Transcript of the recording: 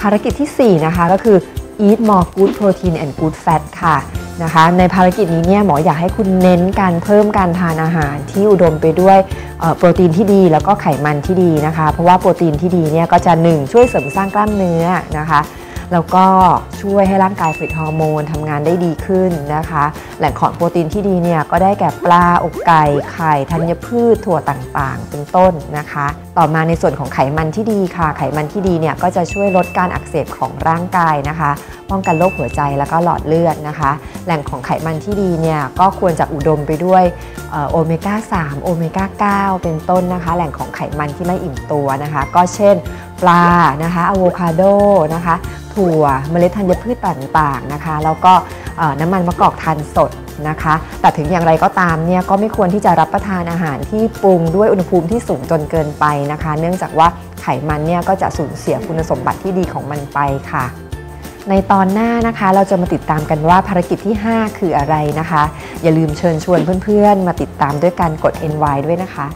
ภารกิจที่ 4 นะคะก็คือ eat more good protein and good fat ค่ะนะคะในภารกิจนี้เนี่ยหมออยากให้คุณเน้นการเพิ่มการทานอาหารที่อุดมไปด้วยโปรตีนที่ดีแล้วก็ไขมันที่ดีนะคะ เพราะว่าโปรตีนที่ดีเนี่ยก็จะ 1 ช่วยเสริมสร้างกล้ามเนื้อนะคะ แล้วก็ช่วยให้ร่างกายผลิตฮอร์โมนทำงานได้ดีขึ้นนะคะ แหล่งของโปรตีนที่ดีเนี่ยก็ได้แก่ปลาอกไก่ไข่ธัญพืชถั่วต่างๆ เป็นต้นนะคะ ต่อมาในส่วนของไขมันที่ดีค่ะ ไขมันที่ดีเนี่ยก็จะช่วยลดการอักเสบของร่างกายนะคะ ป้องกันโรคหัวใจแล้วก็หลอดเลือดนะคะ แหล่งของไขมันที่ดีเนี่ยก็ควรจะอุดมไปด้วยโอเมก้า3โอเมก้า9เป็นต้นนะคะ แหล่งของไขมันที่ไม่อิ่มตัวนะคะ ก็เช่น ปลานะคะอะโวคาโดนะคะถั่วเมล็ดธัญพืชต่างๆนะคะแล้วก็น้ำมันมะกอกทานสดนะคะ แต่ถึงอย่างไรก็ตามเนี่ยก็ไม่ควรที่จะรับประทานอาหารที่ปรุงด้วยอุณหภูมิที่สูงจนเกินไปนะคะ เนื่องจากว่าไขมันเนี่ยก็จะสูญเสียคุณสมบัติที่ดีของมันไปค่ะ ในตอนหน้านะคะเราจะมาติดตามกันว่าภารกิจที่ 5 คืออะไรนะคะ อย่าลืมเชิญชวนเพื่อนๆ มาติดตามด้วยการกด NY ด้วยนะคะ